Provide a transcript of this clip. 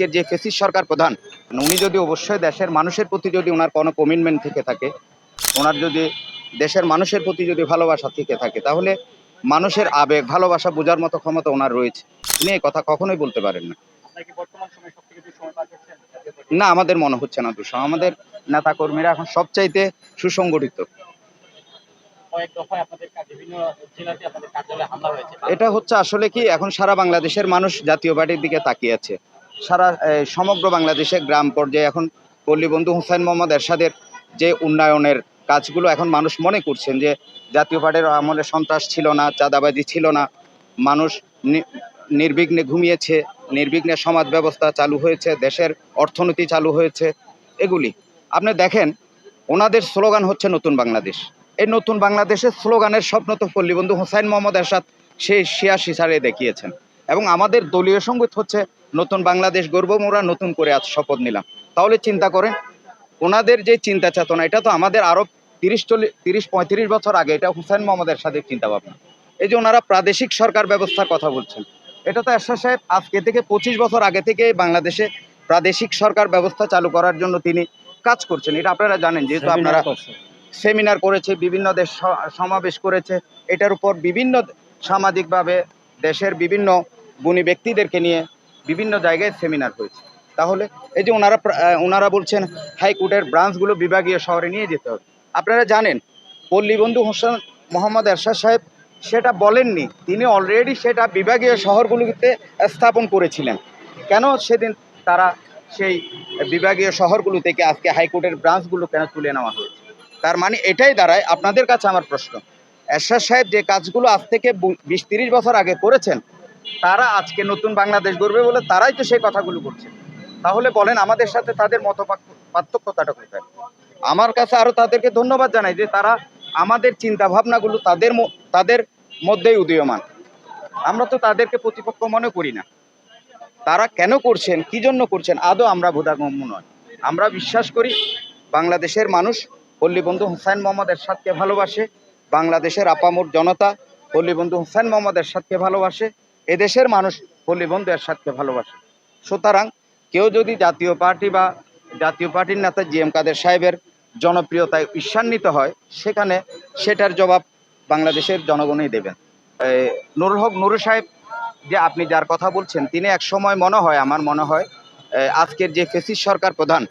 আজকের যে ফেসিস সরকার প্রধান উনি যদি অবশ্যই দেশের মানুষের প্রতি যদি ওনার কোনো কমিটমেন্ট থেকে থাকে ওনার যদি দেশের মানুষের প্রতি যদি ভালোবাসা থেকে থাকে তাহলে মানুষের আবেগ ভালোবাসা বোঝার মতো ক্ষমতা ওনার রয়েছে। উনি এই কথা কখনোই বলতে পারেন না। না আমাদের মনে হচ্ছে না দুশো। আমাদের নেতা কর্মীরা এখন সবচাইতে সুসংগঠিত। এটা হচ্ছে আসলে কি এখন সারা বাংলাদেশের মানুষ জাতীয় পার্টির দিকে তাকিয়ে আছে। সারা সমগ্র বাংলাদেশে গ্রাম পর্যায়ে এখন পল্লীবন্ধু হুসাইন মোহাম্মদ এরশাদের যে উন্নয়নের কাজগুলো এখন মানুষ মনে করছেন যে জাতীয় পার্টির আমলে সন্ত্রাস ছিল না, চাঁদাবাজি ছিল না, মানুষ নির্বিঘ্নে ঘুমিয়েছে, নির্বিঘ্নে সমাজ ব্যবস্থা চালু হয়েছে, দেশের অর্থনীতি চালু হয়েছে, এগুলি। আপনি দেখেন, ওনাদের স্লোগান হচ্ছে নতুন বাংলাদেশ। এই নতুন বাংলাদেশের স্লোগানের স্বপ্ন তো পল্লীবন্ধু হোসাইন মোহাম্মদ এরশাদ সেই শিয়াশি সিসারে দেখিয়েছেন। এবং আমাদের দলীয় সংগীত হচ্ছে নতুন বাংলাদেশ গর্ব মোরা নতুন করে আজ শপথ নিলাম। তাহলে চিন্তা করেন ওনাদের যে চিন্তা চেতনা এটা তো আমাদের আরও তিরিশ চল্লিশ তিরিশ পঁয়ত্রিশ বছর আগে এটা হুসাইন মোহাম্মদের সাথে চিন্তা ভাবনা। এই যে ওনারা প্রাদেশিক সরকার ব্যবস্থার কথা বলছেন এটা তো এরশাদ সাহেব আজকে থেকে পঁচিশ বছর আগে থেকে বাংলাদেশে প্রাদেশিক সরকার ব্যবস্থা চালু করার জন্য তিনি কাজ করছেন। এটা আপনারা জানেন যেহেতু আপনারা সেমিনার করেছে বিভিন্ন দেশ সমাবেশ করেছে এটার উপর বিভিন্ন সামাজিকভাবে দেশের বিভিন্ন গুণী ব্যক্তিদেরকে নিয়ে বিভিন্ন জায়গায় সেমিনার হয়েছে। তাহলে এই যে ওনারা ওনারা বলছেন হাইকোর্টের ব্রাঞ্চগুলো বিভাগীয় শহরে নিয়ে যেতে হবে। আপনারা জানেন, পল্লীবন্ধু হোসেন মোহাম্মদ এরশাদ সাহেব সেটা বলেননি। তিনি অলরেডি সেটা বিভাগীয় শহরগুলোতে স্থাপন করেছিলেন। কেন সেদিন তারা সেই বিভাগীয় শহরগুলো থেকে আজকে হাইকোর্টের ব্রাঞ্চগুলো কেন তুলে নেওয়া হয়েছে? তার মানে এটাই দাঁড়ায় আপনাদের কাছে আমার প্রশ্ন। এরশাদ সাহেব যে কাজগুলো আজ থেকে বিশ তিরিশ বছর আগে করেছেন তারা আজকে নতুন বাংলাদেশ গড়বে বলে তারাই তো সেই কথাগুলো করছে তাহলে বলেন আমাদের সাথে তাদের মত পার্থক্যতাটা কোথায়? আমার কাছে আরও তাদেরকে ধন্যবাদ জানাই যে তারা আমাদের চিন্তা ভাবনাগুলো তাদের তাদের মধ্যেই উদীয়মান। আমরা তো তাদেরকে প্রতিপক্ষ মনে করি না। তারা কেন করছেন, কি জন্য করছেন, আদৌ আমরা বোধাগম্য নয়। আমরা বিশ্বাস করি বাংলাদেশের মানুষ পল্লীবন্ধু হুসাইন মোহাম্মদ এরশাদকে ভালোবাসে, বাংলাদেশের আপামর জনতা পল্লীবন্ধু হুসাইন মোহাম্মদ এরশাদকে ভালোবাসে এদেশের মানুষ পল্লীবন্ধু এরশাদকে ভালোবাসে। সুতরাং কেউ যদি জাতীয় পার্টি বা জাতীয় পার্টির নেতা জি এম কাদের সাহেবের জনপ্রিয়তায় ঈর্ষান্বিত হয়, সেখানে সেটার জবাব বাংলাদেশের জনগণই দেবেন। নুরুল হক নুরু সাহেব যে আপনি যার কথা বলছেন, তিনি এক সময় মনে হয়, আমার মনে হয় আজকের যে ফেসিস সরকার প্রধান